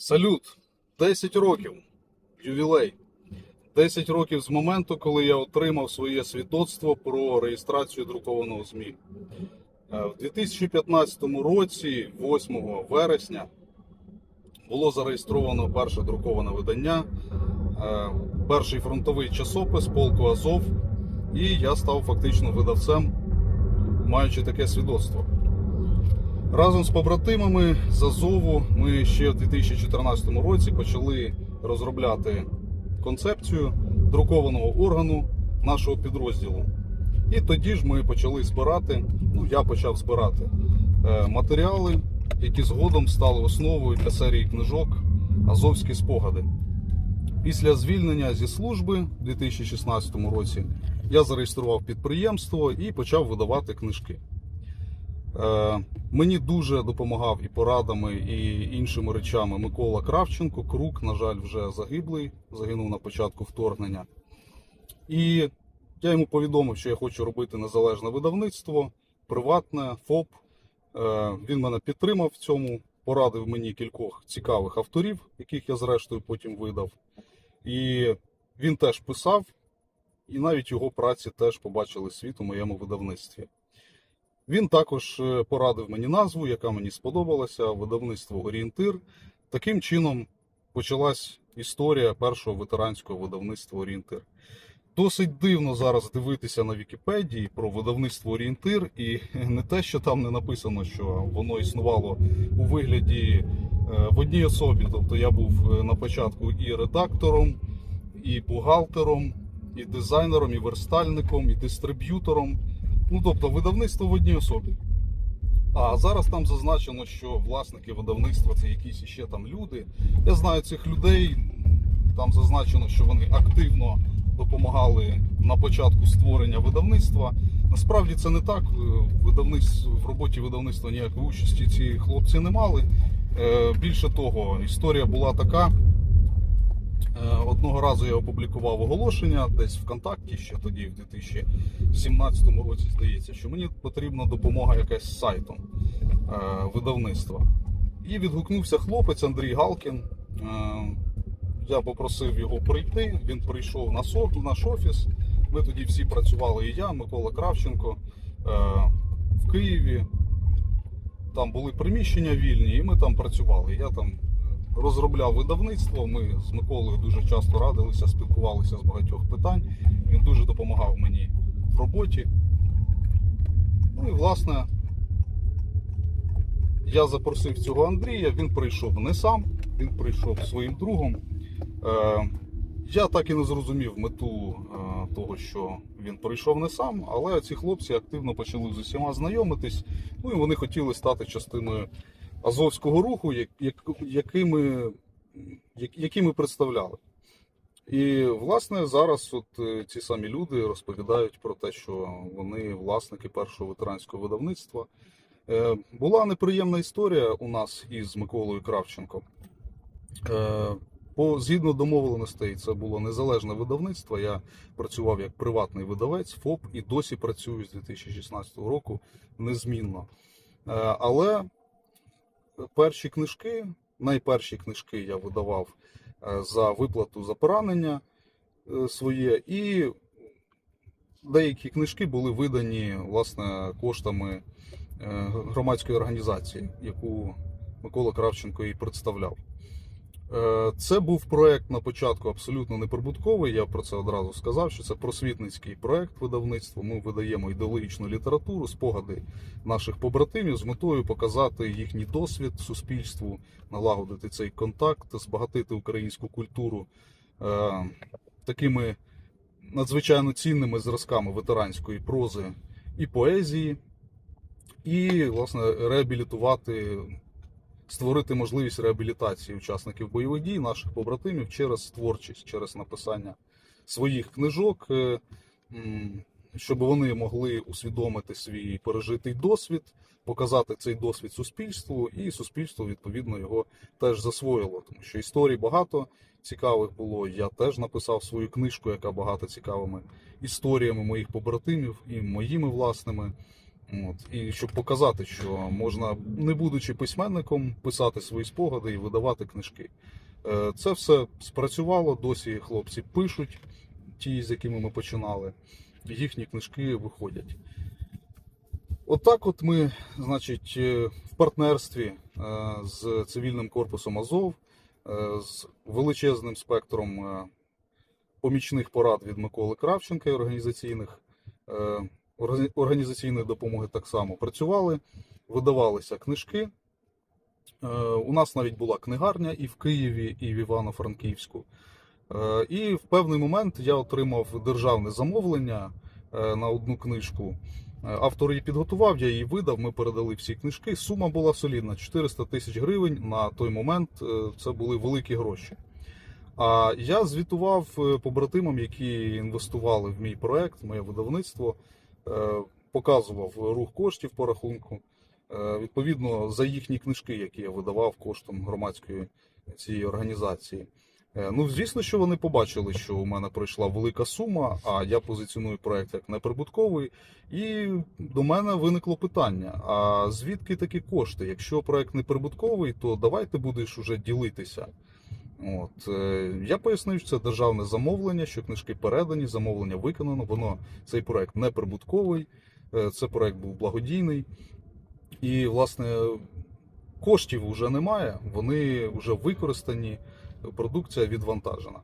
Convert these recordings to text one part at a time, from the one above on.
Салют! 10 років. Ювілей. 10 років з моменту, коли я отримав своє свідоцтво про реєстрацію друкованого ЗМІ. Е, В 2015 році, 8 вересня, було зареєстровано перше друковане видання, е, перший фронтовий часопис полку Азов, і я став фактично видавцем, маючи таке свідоцтво. Разом з побратимами з Азову ми ще в 2014 році почали розробляти концепцію друкованого органу нашого підрозділу. І тоді ж ми почали збирати, ну я почав збирати е, матеріали, які згодом стали основою для серії книжок Азовські спогади. Після звільнення зі служби в 2016 році я зареєстрував підприємство і почав видавати книжки. Е, Мені дуже допомагав і порадами, і іншими речами Микола Кравченко. Крук, на жаль, вже загиблий, загинув на початку вторгнення. І я йому повідомив, що я хочу робити незалежне видавництво, приватне, ФОП. Е, Він мене підтримав в цьому, порадив мені кількох цікавих авторів, яких я зрештою потім видав. І він теж писав, і навіть його праці теж побачили світ у моєму видавництві. Він також е, порадив мені назву, яка мені сподобалася, видавництво Орієнтир. Таким чином почалась історія першого ветеранського видавництва Орієнтир. Досить дивно зараз дивитися на Вікіпедії про видавництво Орієнтир, і не те, що там не написано, що воно існувало у вигляді е, в одній особі. Тобто я був е, на початку і редактором, і бухгалтером, і дизайнером, і верстальником, і дистриб'ютором. Ну, тобто, видавництво в одній особі. А зараз там зазначено, що власники видавництва це якісь іще там люди. Я знаю цих людей. Там зазначено, що вони активно допомагали на початку створення видавництва. Насправді це не так. Е, в роботі видавництва ніякої участі ці хлопці не мали. Е, Більше того, історія була така. Е, Одного разу я опублікував оголошення десь ВКонтакті, ще тоді, в 2017 році, здається, що мені потрібна допомога якась з сайтом е, видавництва. І відгукнувся хлопець Андрій Галкін. Е, Я попросив його прийти. Він прийшов на СО, в наш офіс. Ми тоді всі працювали, і я, Микола Кравченко в Києві. Там були приміщення вільні, і ми там працювали. Я там розробляв видавництво. Ми з Миколою дуже часто радилися, спілкувалися з багатьох питань. Він дуже допомагав мені в роботі. Ну і власне я запросив цього Андрія. Він прийшов не сам, він прийшов своїм другом. Е, я так і не зрозумів мету е, того, що він прийшов не сам, але ці хлопці активно почали з усіма знайомитись. Ну і вони хотіли стати частиною азовського руху, як, як, якими, які ми представляли. І, власне, зараз от е, ці самі люди розповідають про те, що вони власники першого ветеранського видавництва. Е, Була неприємна історія у нас із Миколою Кравченко. Е, По згідно домовленостей, це було незалежне видавництво. Я працював як приватний видавець ФОП і досі працюю з 2016 року незмінно. Але перші книжки, найперші книжки я видавав е, за виплату за поранення е, своє, і деякі книжки були видані власне коштами е, громадської організації, яку Микола Кравченко і представляв. Е, Це був проект на початку абсолютно неприбутковий. Я про це одразу сказав, що це просвітницький проект видавництва. Ми видаємо ідеологічну літературу, спогади наших побратимів з метою показати їхній досвід суспільству, налагодити цей контакт, збагатити українську культуру е, такими надзвичайно цінними зразками ветеранської прози і поезії, і, власне, реабілітувати створити можливість реабілітації учасників бойових дій, наших побратимів через творчість, через написання своїх книжок, е, щоб вони могли усвідомити свій пережитий досвід, показати цей досвід суспільству, і суспільство відповідно його теж засвоїло. Тому що історій багато цікавих було. Я теж написав свою книжку, яка багато цікавими історіями моїх побратимів і моїми власними. От. І щоб показати, що можна, не будучи письменником, писати свої спогади і видавати книжки. Е, Це все спрацювало, досі хлопці пишуть, ті, з якими ми починали, їхні книжки виходять. Отак от ми, значить, е, в партнерстві е, з цивільним корпусом Азов, з величезним спектром помічних порад від Миколи Кравченка і організаційних, органі- організаційної допомоги так само працювали, видавалися книжки. Е, У нас навіть була книгарня і в Києві, і в Івано-Франківську. Е, І в певний момент я отримав державне замовлення е, на одну книжку. Автор її підготував, я її видав, ми передали всі книжки. Сума була солідна 400 тисяч гривень. На той момент це були великі гроші. А я звітував побратимам, які інвестували в мій проект, моє видавництво, показував рух коштів по рахунку. Е, Відповідно, за їхні книжки, які я видавав коштом громадської цієї організації. Е, Ну, звісно, що вони побачили, що у мене пройшла велика сума, а я позиціоную проект як неприбутковий. І до мене виникло питання: а звідки такі кошти? Якщо проект неприбутковий, то давайте будеш уже ділитися. От е, я пояснив, що це державне замовлення, що книжки передані, замовлення виконано. Воно цей проект не прибутковий, е, це проект був благодійний. І, власне, коштів вже немає, вони вже використані, продукція відвантажена.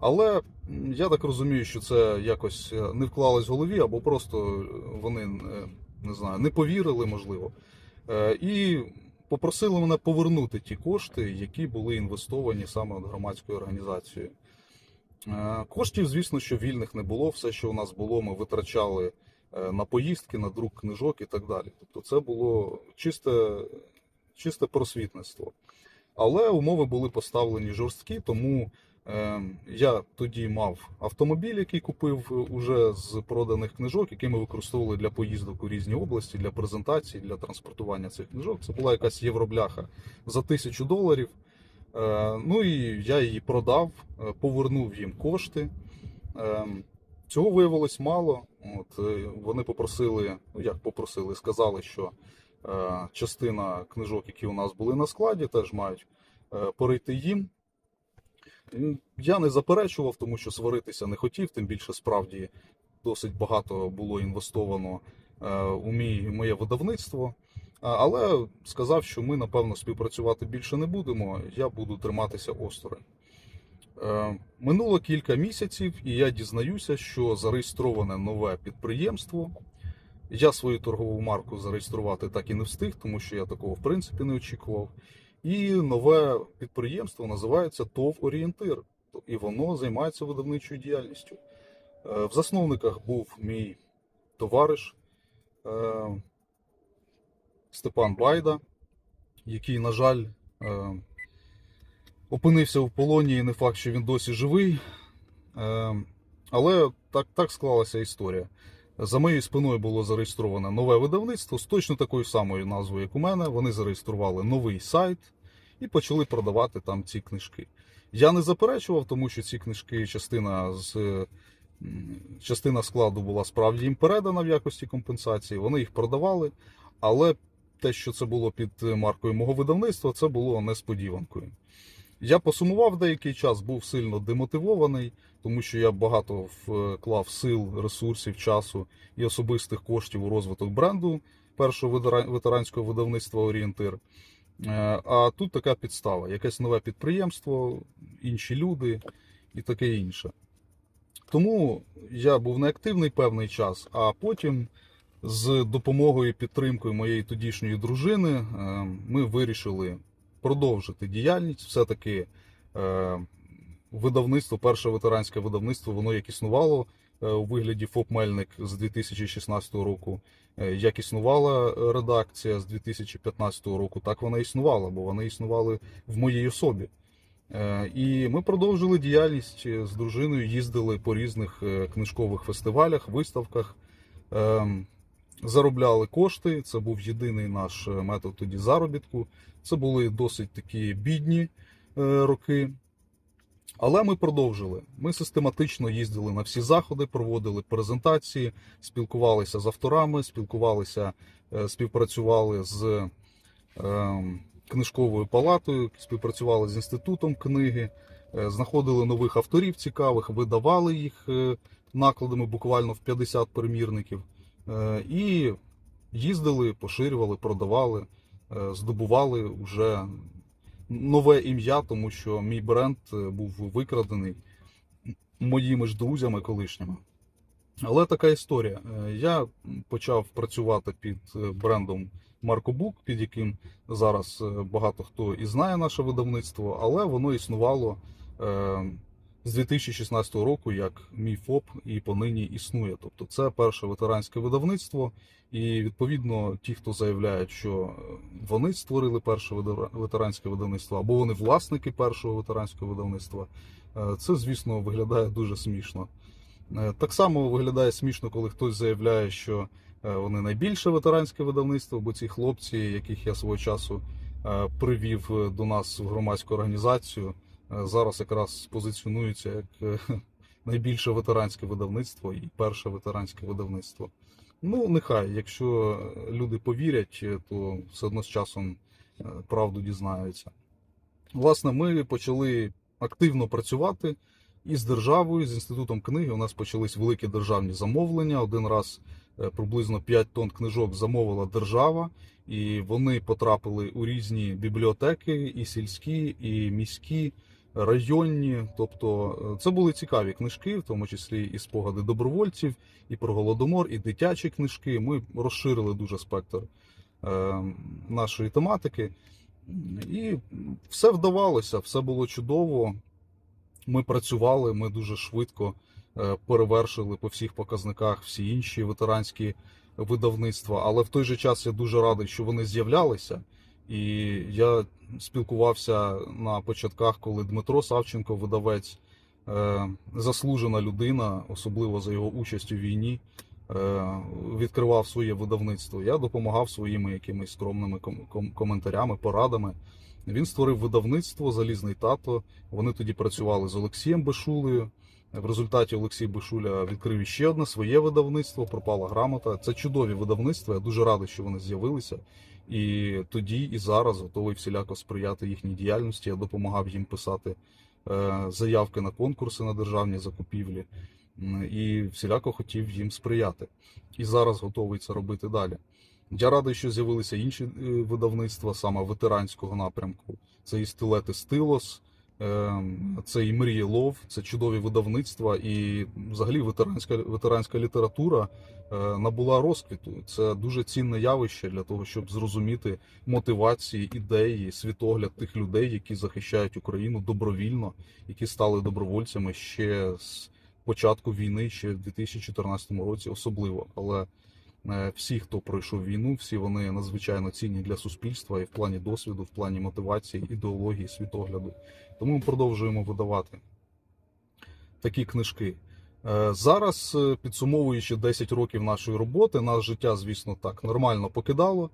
Але я так розумію, що це якось е, не вклалось в голові, або просто вони не знаю, не повірили, можливо. І попросили мене повернути ті кошти, які були інвестовані саме громадською організацією. Е, Коштів, звісно, що вільних не було. Все, що у нас було, ми витрачали е, на поїздки, на друк книжок і так далі. Тобто це було чисте, чисте просвітництво. Але умови були поставлені жорсткі, тому я тоді мав автомобіль, який купив е, уже з проданих книжок, які ми використовували для поїздок у різні області, для презентацій, для транспортування цих книжок. Це була якась євробляха за тисячу доларів. Е, ну і я її продав, е, повернув їм кошти. Е, Цього виявилось мало. От, вони попросили, ну як попросили, сказали, що частина книжок, які у нас були на складі, теж мають перейти їм. Я не заперечував, тому що сваритися не хотів, тим більше справді досить багато було інвестовано е, у мій, моє видавництво. Але сказав, що ми, напевно, співпрацювати більше не будемо, я буду триматися осторонь. Е, Минуло кілька місяців, і я дізнаюся, що зареєстроване нове підприємство. Я свою торгову марку зареєструвати так і не встиг, тому що я такого в принципі не очікував. І нове підприємство називається ТОВ Орієнтир, і воно займається видавничою діяльністю. Е, В засновниках був мій товариш е, Степан Байда, який, на жаль, е, опинився в полоні, і не факт, що він досі живий. Але так, так склалася історія. За моєю спиною було зареєстроване нове видавництво з точно такою самою назвою, як у мене. Вони зареєстрували новий сайт і почали продавати там ці книжки. Я не заперечував, тому що ці книжки, частина з частина складу була справді їм передана в якості компенсації. Вони їх продавали, але те, що це було під маркою мого видавництва, це було несподіванкою. Я посумував деякий час, був сильно демотивований, тому що я багато вклав сил, ресурсів, часу і особистих коштів у розвиток бренду першого ветеранського видавництва Орієнтир. Е, А тут така підстава: якесь нове підприємство, інші люди і таке інше. Тому я був неактивний певний час, а потім з допомогою і підтримкою моєї тодішньої дружини е, ми вирішили продовжити діяльність. Все-таки е, видавництво, перше ветеранське видавництво, воно як існувало е, у вигляді ФОП Мельник з 2016 року. е, Як існувала редакція з 2015 року, так вона існувала, бо вони існували в моїй особі. І ми продовжили діяльність з дружиною, їздили по різних книжкових фестивалях, виставках, ем, заробляли кошти. Це був єдиний наш е, метод тоді заробітку. Це були досить такі бідні е, роки. Але ми продовжили. Ми систематично їздили на всі заходи, проводили презентації, спілкувалися з авторами, спілкувалися, е, співпрацювали з е, книжковою палатою, співпрацювали з інститутом книги, знаходили нових авторів цікавих, видавали їх накладами буквально в 50 примірників. Е, І їздили, поширювали, продавали, е, здобували вже нове ім'я, тому що мій бренд е, був викрадений моїми ж друзями колишніми. Але така історія. Я почав працювати під брендом Маркобук, під яким зараз багато хто і знає наше видавництво, але воно існувало з 2016 року як мій ФОП і понині існує. Тобто це перше ветеранське видавництво, і відповідно ті, хто заявляють, що е, вони створили перше ветеранське видавництво, або вони власники першого ветеранського видавництва, е, це, звісно, виглядає дуже смішно. Е, Так само виглядає смішно, коли хтось заявляє, що вони найбільше ветеранське видавництво, бо ці хлопці, яких я свого часу привів до нас в громадську організацію, зараз якраз позиціонуються як е, найбільше ветеранське видавництво і перше ветеранське видавництво. Ну, нехай, якщо люди повірять, е, то все одно з часом е, правду дізнаються. Власне, ми почали активно працювати і з державою, з інститутом книги. У нас почались великі державні замовлення. Один раз е, приблизно 5 тонн книжок замовила держава, і вони потрапили у різні бібліотеки, і сільські, і міські, районні. Тобто, е, це були цікаві книжки, в тому числі і спогади добровольців, і про голодомор, і дитячі книжки. Ми розширили дуже спектр е, нашої тематики. І все вдавалося, все було чудово. Ми працювали, ми дуже швидко е, перевершили по всіх показниках всі інші ветеранські видавництва. Але в той же час я дуже радий, що вони з'являлися. І я спілкувався на початках, коли Дмитро Савченко, видавець, е, заслужена людина, особливо за його участь у війні, е, відкривав своє видавництво. Я допомагав своїми якимись скромними ком- ком- коментарями, порадами. Він створив видавництво Залізний тато. Вони тоді працювали з Олексієм Бешулею. В результаті Олексій Бешуля відкрив іще одне своє видавництво, пропала грамота. Це чудові видавництва. Я дуже радий, що вони з'явилися. І тоді, і зараз готовий всіляко сприяти їхній діяльності. Я допомагав їм писати е, заявки на конкурси на державні закупівлі і всіляко хотів їм сприяти. І зараз готовий це робити далі. Я радий, що з'явилися інші е, видавництва саме ветеранського напрямку. Це і стилети Стилос, це і Мрії Лов, це чудові видавництва, і взагалі ветеранська ветеранська література е, набула розквіту. Це дуже цінне явище для того, щоб зрозуміти мотивації, ідеї, світогляд тих людей, які захищають Україну добровільно, які стали добровольцями ще з початку війни, ще в 2014 році, особливо. Але всі, хто пройшов війну, всі вони надзвичайно цінні для суспільства і в плані досвіду, в плані мотивації, ідеології, світогляду. Тому ми продовжуємо видавати такі книжки. Е, Зараз, е, підсумовуючи 10 років нашої роботи, нас життя, звісно, так нормально покидало.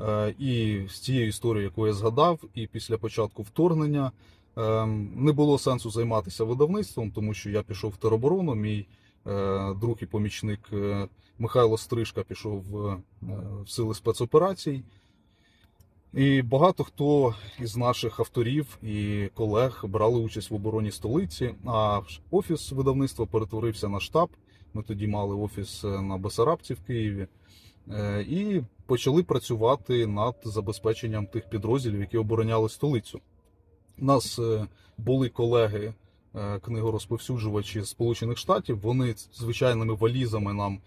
Е, І з цією історією, яку я згадав, і після початку вторгнення е, не було сенсу займатися видавництвом, тому що я пішов в тероборону. Мій е, друг і помічник е, Михайло Стрижка пішов в, е, сили спецоперацій. І багато хто із наших авторів і колег брали участь в обороні столиці. А офіс видавництва перетворився на штаб. Ми тоді мали офіс е, на Бесарабці в Києві. Е, І почали працювати над забезпеченням тих підрозділів, які обороняли столицю. У нас е, були колеги, е, книгорозповсюджувачі з Сполучених Штатів. Вони звичайними валізами нам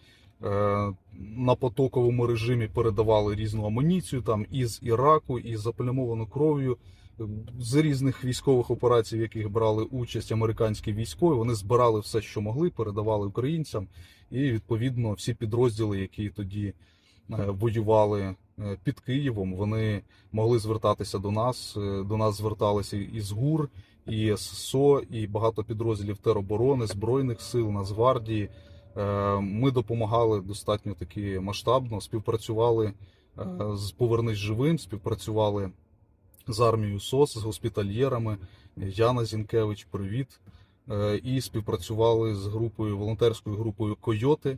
е, на потоковому режимі передавали різну амуніцію там із Іраку, із заплямовану кров'ю. е, З різних військових операцій, в яких брали участь американські військові, вони збирали все, що могли, передавали українцям. І відповідно всі підрозділи, які тоді е, воювали е, під Києвом, вони могли звертатися до нас. Е, До нас зверталися із ГУР, і ССО, і багато підрозділів тероборони, Збройних сил, Нацгвардії. Е, Ми допомагали достатньо таки масштабно, співпрацювали е, з Повернись живим, співпрацювали з армією СОС, з госпітальєрами. Яна Зінкевич, привіт. Е, І співпрацювали з групою, волонтерською групою Койоти.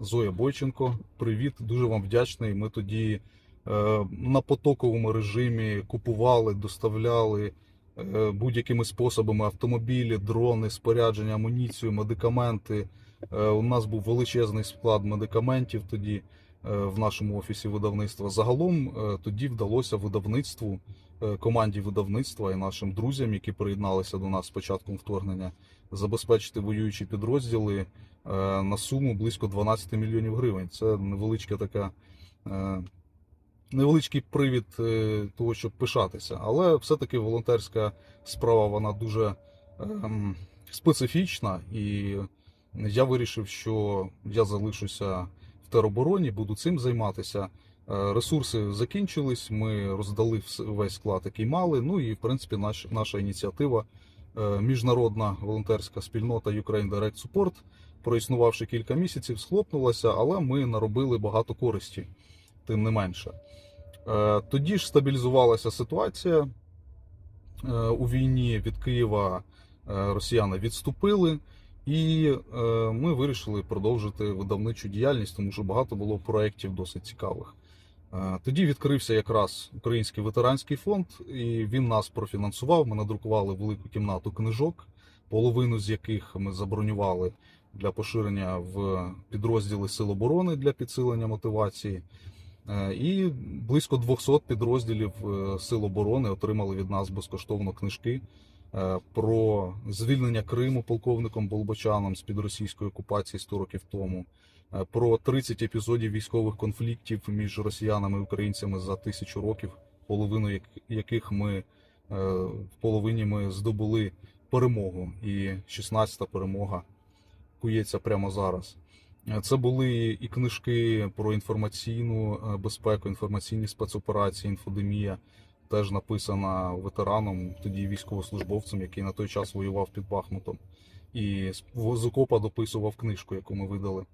Зоя Бойченко, привіт, дуже вам вдячний. Ми тоді на потоковому режимі купували, доставляли будь-якими способами автомобілі, дрони, спорядження, амуніцію, медикаменти. Е, У нас був величезний склад медикаментів тоді е, в нашому офісі видавництва. Загалом е, тоді вдалося видавництву, е, команді видавництва і нашим друзям, які приєдналися до нас з початком вторгнення, забезпечити воюючі підрозділи е, на суму близько 12 мільйонів гривень. Це невеличка така. Невеличкий привід е, того, щоб пишатися, але все-таки волонтерська справа вона дуже ем, специфічна, і я вирішив, що я залишуся в теробороні, буду цим займатися. Е, Ресурси закінчились, ми роздали весь склад, який мали. Ну і в принципі наш, наша ініціатива, е, міжнародна волонтерська спільнота Ukraine Direct Support, проіснувавши кілька місяців, схлопнулася, але ми наробили багато користі, тим не менше. Е, Тоді ж стабілізувалася ситуація е, у війні від Києва. е, Росіяни відступили, і ми вирішили продовжити видавничу діяльність, тому що багато було проєктів досить цікавих. Тоді відкрився якраз Український ветеранський фонд, і він нас профінансував. Ми надрукували велику кімнату книжок, половину з яких ми забронювали для поширення в підрозділи Сил оборони для підсилення мотивації. Е, І близько 200 підрозділів е, Сил оборони отримали від нас безкоштовно книжки е, про звільнення Криму полковником Болбочаном з під російської окупації 100 років тому, про 30 епізодів військових конфліктів між росіянами і українцями за тисячу років, половину яких ми в половині ми здобули перемогу, і 16-та перемога кується прямо зараз. Е, Це були і книжки про інформаційну е, безпеку, інформаційні спецоперації, інфодемія, теж написана ветераном, тоді військовослужбовцем, який на той час воював під Бахмутом. І з окопа дописував книжку, яку ми видали.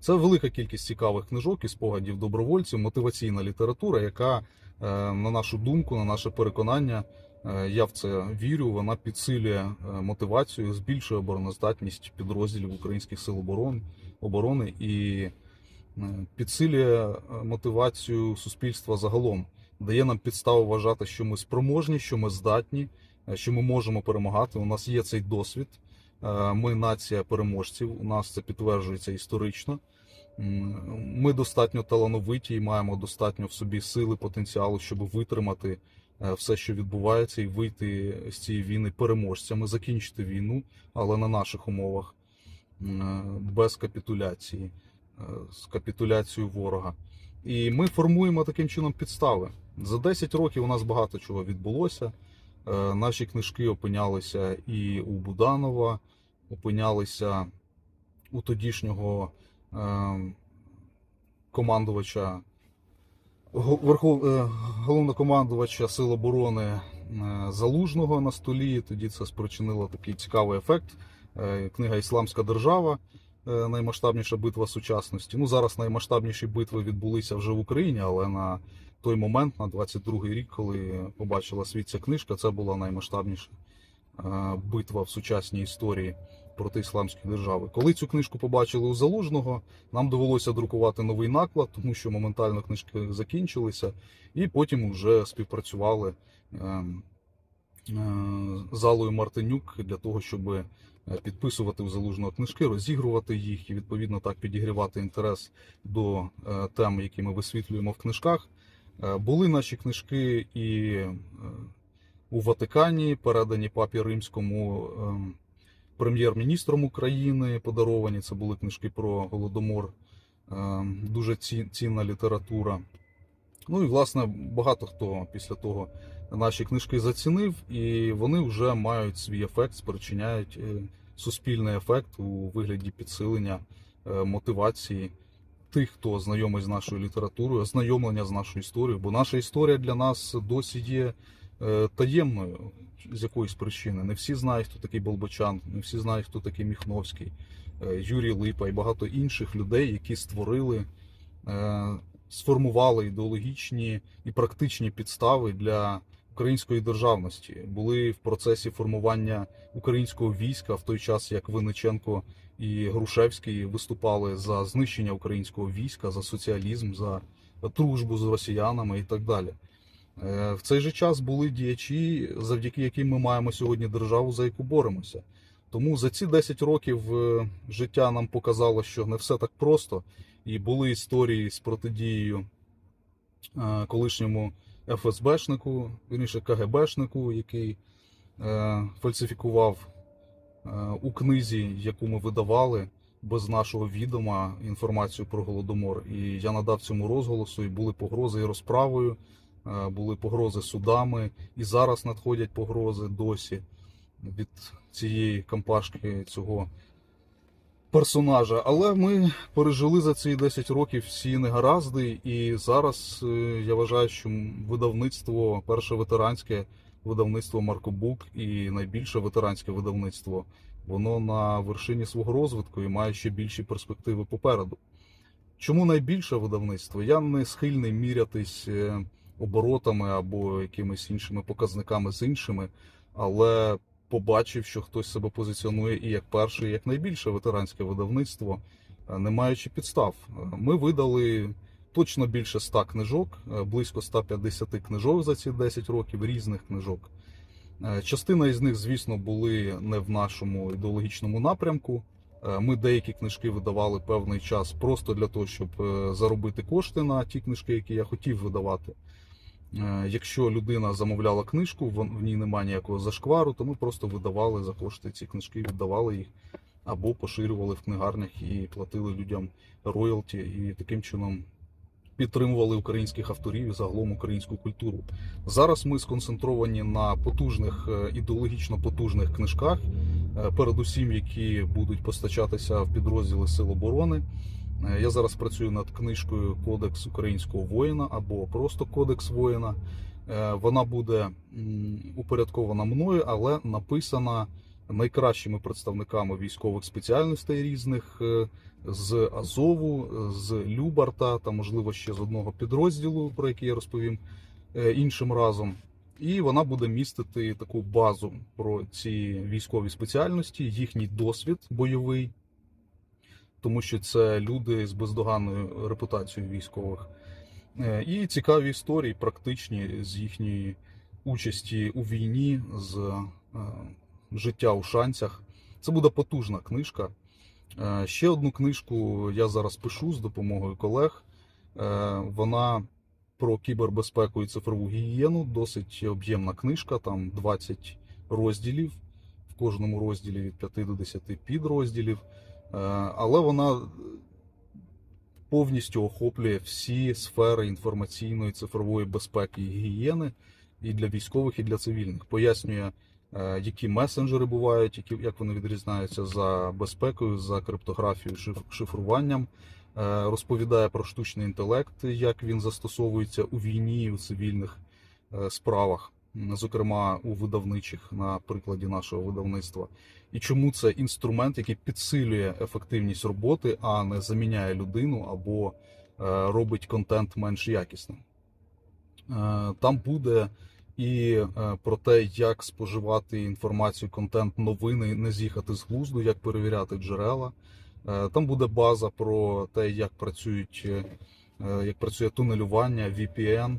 Це велика кількість цікавих книжок і спогадів добровольців, мотиваційна література, яка, е, на нашу думку, на наше переконання, я в це вірю, вона підсилює е, мотивацію, збільшує обороноздатність підрозділів українських сил оборони, оборони і е, підсилює е, мотивацію суспільства загалом, дає нам підставу вважати, що ми спроможні, що ми здатні, е, що ми можемо перемагати. У нас є цей досвід. Е, Ми нація переможців. У нас це підтверджується історично. Ми достатньо талановиті і маємо достатньо в собі сили, потенціалу, щоб витримати е, все, що відбувається, і вийти з цієї війни переможцями, закінчити війну, але на наших умовах, е, без капітуляції, е, з капітуляцією ворога. І ми формуємо таким чином підстави. За 10 років у нас багато чого відбулося. Е, Наші книжки опинялися і у Буданова, опинялися у тодішнього е, командувача Верхов... е, головнокомандувача Сил оборони е, Залужного на столі. Тоді це спричинило такий цікавий ефект. Е, Книга Ісламська держава. Наймасштабніша битва сучасності. Ну зараз наймасштабніші битви відбулися вже в Україні, але на той момент, на 22-й рік, коли побачила світ ця книжка, це була наймасштабніша битва в сучасній історії проти ісламської держави. Коли цю книжку побачили у Залужного, нам довелося друкувати новий наклад, тому що моментально книжки закінчилися, і потім вже співпрацювали е, е, з Мартинюк для того, щоб е, підписувати у залужного книжки, розігрувати їх і відповідно так підігрівати інтерес до е, тем, які ми висвітлюємо в книжках. Були наші книжки і у Ватикані, передані папі римському ем, прем'єр-міністром України, подаровані. Це були книжки про голодомор, ем, дуже цінна література. Ну і власне багато хто після того наші книжки зацінив, і вони вже мають свій ефект, спричиняють е, суспільний ефект у вигляді підсилення е, мотивації тих, хто знайомий з нашою літературою, ознайомлення з нашою історією. Бо наша історія для нас досі є е, таємною з якоїсь причини. Не всі знають, хто такий Болбочан, не всі знають, хто такий Міхновський, е, Юрій Липа і багато інших людей, які створили е, сформували ідеологічні і практичні підстави для української державності. Були в процесі формування українського війська в той час, як Винниченко і Грушевський виступали за знищення українського війська, за соціалізм, за дружбу з росіянами і так далі. Е, В цей же час були діячі, завдяки яким ми маємо сьогодні державу, за яку боремося. Тому за ці 10 років е, життя нам показало, що не все так просто, і були історії з протидією е, колишньому ФСБшнику, вірніше КГБшнику, який фальсифікував у книзі, яку ми видавали без нашого відома інформацію про голодомор. І я надав цьому розголосу, і були погрози і розправою, були погрози судами, і зараз надходять погрози досі від цієї кампашки цього персонажа. Але ми пережили за ці 10 років всі негаразди, і зараз е, я вважаю, що видавництво, перше ветеранське видавництво Маркобук і найбільше ветеранське видавництво, воно на вершині свого розвитку і має ще більші перспективи попереду. Чому найбільше видавництво? Я не схильний мірятись е, оборотами або якимись іншими показниками з іншими, але побачив, що хтось себе позиціонує і як перше, і як найбільше ветеранське видавництво, е, не маючи підстав. Е, Ми видали точно більше 100 книжок, е, близько 150 книжок за ці 10 років, різних книжок. Частина із них, звісно, були не в нашому ідеологічному напрямку. Ми деякі книжки видавали певний час просто для того, щоб заробити кошти на ті книжки, які я хотів видавати. Е, Якщо людина замовляла книжку, в ній немає ніякого зашквару, то ми просто видавали за кошти ці книжки, віддавали їх або поширювали в книгарнях і платили людям роялті, і таким чином підтримували українських авторів і загалом українську культуру. Зараз ми сконцентровані на потужних, е, ідеологічно потужних книжках, е, передусім, які будуть постачатися в підрозділи Сил оборони. Е, Я зараз працюю над книжкою Кодекс українського воїна або просто Кодекс воїна. Е, Вона буде упорядкована мною, але написана найкращими представниками військових спеціальностей різних е, з Азову, з Любарта та, можливо, ще з одного підрозділу, про який я розповім іншим разом. І вона буде містити таку базу про ці військові спеціальності, їхній досвід бойовий, тому що це люди з бездоганною репутацією військових. Е, І цікаві історії, практичні з їхньої участі у війні, з е, життя у шанцях. Це буде потужна книжка. Е, Ще одну книжку я зараз пишу з допомогою колег. Вона про кібербезпеку і цифрову гігієну. Досить об'ємна книжка, там 20 розділів. В кожному розділі від 5 до 10 підрозділів. Е, Але вона повністю охоплює всі сфери інформаційної цифрової безпеки і гігієни і для військових, і для цивільних. Пояснює, е, які месенджери бувають, які, як вони відрізняються за безпекою, за криптографією, шиф- шифруванням. Е, Розповідає про штучний інтелект, як він застосовується у війні і у цивільних справах, зокрема у видавничих на прикладі нашого видавництва. І чому це інструмент, який підсилює ефективність роботи, а не заміняє людину або е, робить контент менш якісним. Е, Там буде і е, про те, як споживати інформацію, контент, новини, не з'їхати з глузду, як перевіряти джерела. Там буде база про те, як працюють, як працює тунелювання, VPN,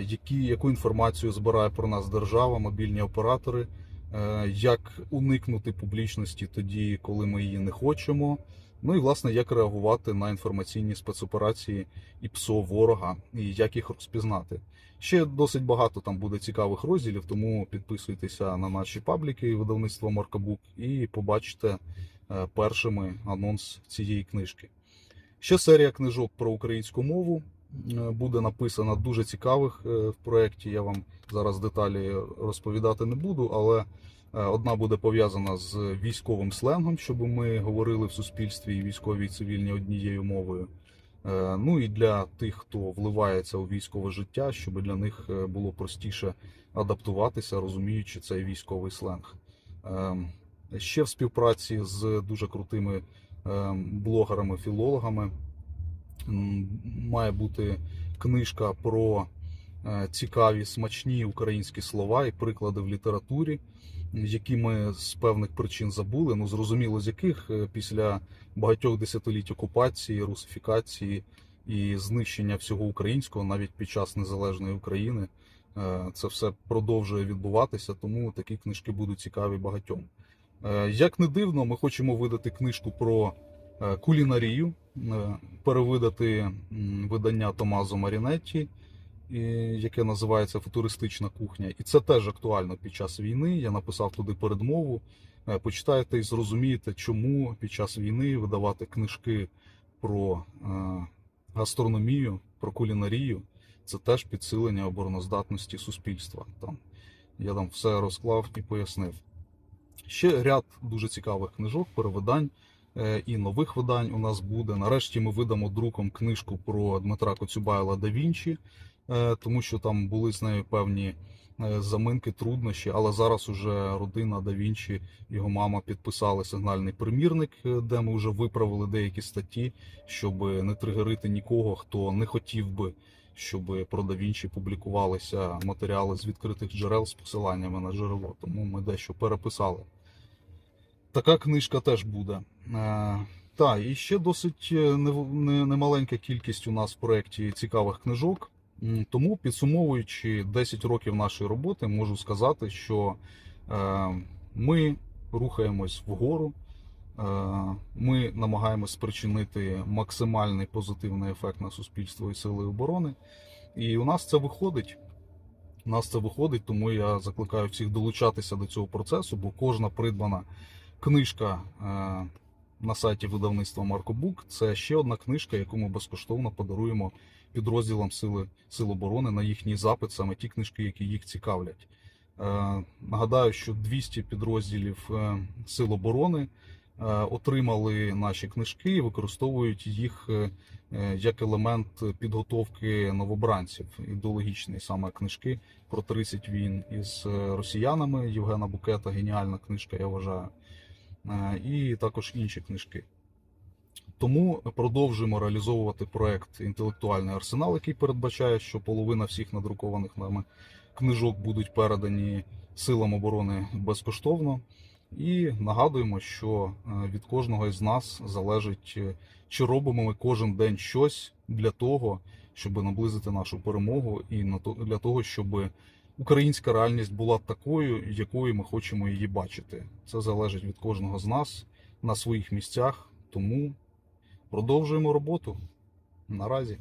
які, яку інформацію збирає про нас держава, мобільні оператори, е, як уникнути публічності тоді, коли ми її не хочемо. Ну і власне як реагувати на інформаційні спецоперації і ПСО ворога, і як їх розпізнати. Ще досить багато там буде цікавих розділів, тому підписуйтеся на наші пабліки видавництва Маркабук і побачите е, першими анонс цієї книжки. Ще серія книжок про українську мову е, буде написана дуже цікавих е, в проєкті. Я вам зараз деталі розповідати не буду, але е, одна буде пов'язана з військовим сленгом, щоб ми говорили в суспільстві і військові і цивільні однією мовою. Е, Ну і для тих, хто вливається у військове життя, щоб для них е, було простіше адаптуватися, розуміючи цей військовий сленг. Ще в співпраці з дуже крутими ем, блогерами-філологами Має бути книжка про е, цікаві смачні українські слова і приклади в літературі, які ми з певних причин забули. Ну зрозуміло, з яких е, після багатьох десятиліть окупації, русифікації і знищення всього українського навіть під час незалежної України. е, Це все продовжує відбуватися, тому такі книжки будуть цікаві багатьом. Як не дивно, ми хочемо видати книжку про кулінарію, е, перевидати видання Томазо Марінетті, яке називається Футуристична кухня. І це теж актуально під час війни. Я написав туди передмову. Е, Почитайте і зрозумієте, чому під час війни видавати книжки про е, гастрономію, про кулінарію. Це теж підсилення обороноздатності суспільства. Там я там все розклав і пояснив. Ще ряд дуже цікавих книжок, перевидань е, і нових видань у нас буде. Нарешті ми видамо друком книжку про Дмитра Коцюбайла да Вінчі, е, тому що там були з нею певні е, заминки, труднощі. Але зараз уже родина да Вінчі, його мама підписали сигнальний примірник, е, де ми вже виправили деякі статті, щоб не тригерити нікого, хто не хотів би, щоб про да Вінчі публікувалися матеріали з відкритих джерел з посиланнями на джерело. Тому ми дещо переписали. Така книжка теж буде. Е, та, і ще досить е, немаленька кількість у нас в проєкті цікавих книжок. Тому, підсумовуючи 10 років нашої роботи, можу сказати, що е, ми рухаємось вгору. Ми намагаємось спричинити максимальний позитивний ефект на суспільство і сили оборони. І у нас це виходить. У нас це виходить, тому я закликаю всіх долучатися до цього процесу, бо кожна придбана книжка е, на сайті видавництва Маркобук це ще одна книжка, яку ми безкоштовно подаруємо підрозділам Сили, Сил оборони на їхній запит, саме ті книжки, які їх цікавлять. Е, Нагадаю, що 200 підрозділів е, Сил оборони отримали наші книжки і використовують їх як елемент підготовки новобранців. Ідеологічні саме книжки про 30 війн із росіянами Євгена Букета. Геніальна книжка, я вважаю. Е, І також інші книжки. Тому продовжуємо реалізовувати проект Інтелектуальний арсенал, який передбачає, що половина всіх надрукованих нами книжок будуть передані силам оборони безкоштовно. І нагадуємо, що е, від кожного із нас залежить, е, чи робимо ми кожен день щось для того, щоб наблизити нашу перемогу, і для того, щоб українська реальність була такою, якою ми хочемо її бачити. Це залежить від кожного з нас на своїх місцях. Тому продовжуємо роботу. Наразі.